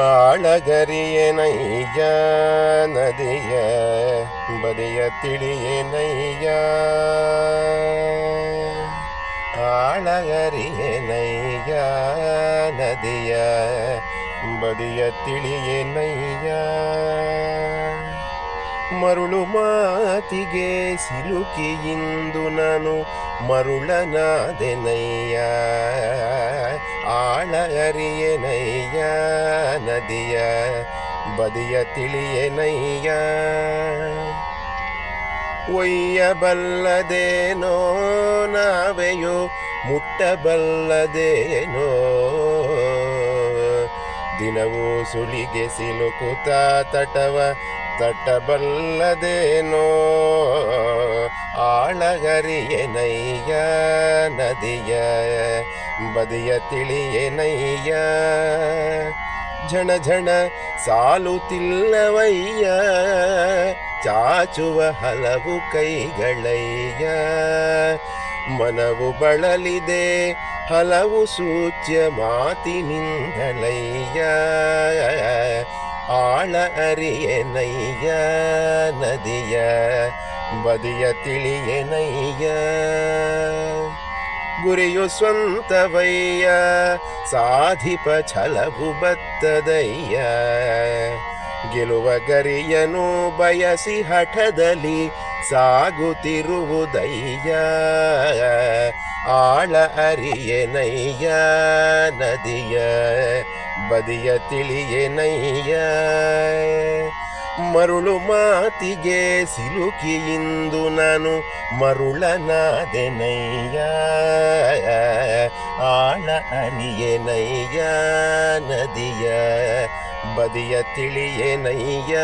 ಆಳಗರಿಯೇ ನೈಜ, ನದಿಯ ಬದಿಯ ತಿಳಿಯ ನೈಜ. ಆಳಗರಿಯ ನೈಜ, ನದಿಯ ಬದಿಯ ತಿಳಿಯ ನೈಜ. ಮರುಳು ಮಾತಿಗೆ ಸಿಲುಕಿ ಇಂದು ನಾನು ಮರುಳನಾದೆನಯ್ಯ ಆಳಗರಿಯೆನಯ್ಯ ನದಿಯ ಬದಿಯ ತಿಳಿಯೆನಯ್ಯ? ಒಯ್ಯಬಲ್ಲದೇನೋ ನಾವೆಯೋ ಮುಟ್ಟಬಲ್ಲದೇನೋ? ದಿನವೂ ಸುಳಿಗೆ ಸಿಲುಕುತ್ತ ತಟವ ತಟಬಲ್ಲದೇನೋ? ಆಳಗರಿಯೆನಯ್ಯ? ನದಿಯ, ಬದಿಯ ತಿಳಿಯೆನಯ್ಯ ಝಣ ಝಣ ಸಾಲುತ್ತಿಲ್ಲವಯ್ಯ, ಚಾಚುವ ಹಲವು ಕೈಗಳಯ್ಯ. ಮನವು ಬಳಲಿದೆ, ಹಲವು ಸೂಚ್ಯ ಮಾತಿನಿಂದಲಯ್ಯ. ಆಳ ಅರಿಯನಯ್ಯ ನದಿಯ ಬದಿಯ ತಿಳಿಯೆನಯ್ಯ ಗುರಿಯು ಸ್ವಂತವಯ್ಯ. ಸಾಧಿಪ ಛಲವು ಬತ್ತದಯ್ಯ. ಗೆಲುವ ಗರಿಯನು ಬಯಸಿ ಹಠದಲ್ಲಿ ಸಾಗುತ್ತಿರುವುದಯ್ಯ. ಆಳ ಅರಿಯನಯ್ಯ ನದಿಯ. ಬದಿಯ ತಿಳಿಯೆನಯ್ಯ ಮರುಳು ಮಾತಿಗೆ ಸಿಲುಕಿ ಇಂದು ನಾನು ಮರುಳನಾದೆನಯ್ಯ. ಆಳ ಅರಿಯೆನಯ್ಯ ನದಿಯ ಬದಿಯ ತಿಳಿಯೆನಯ್ಯ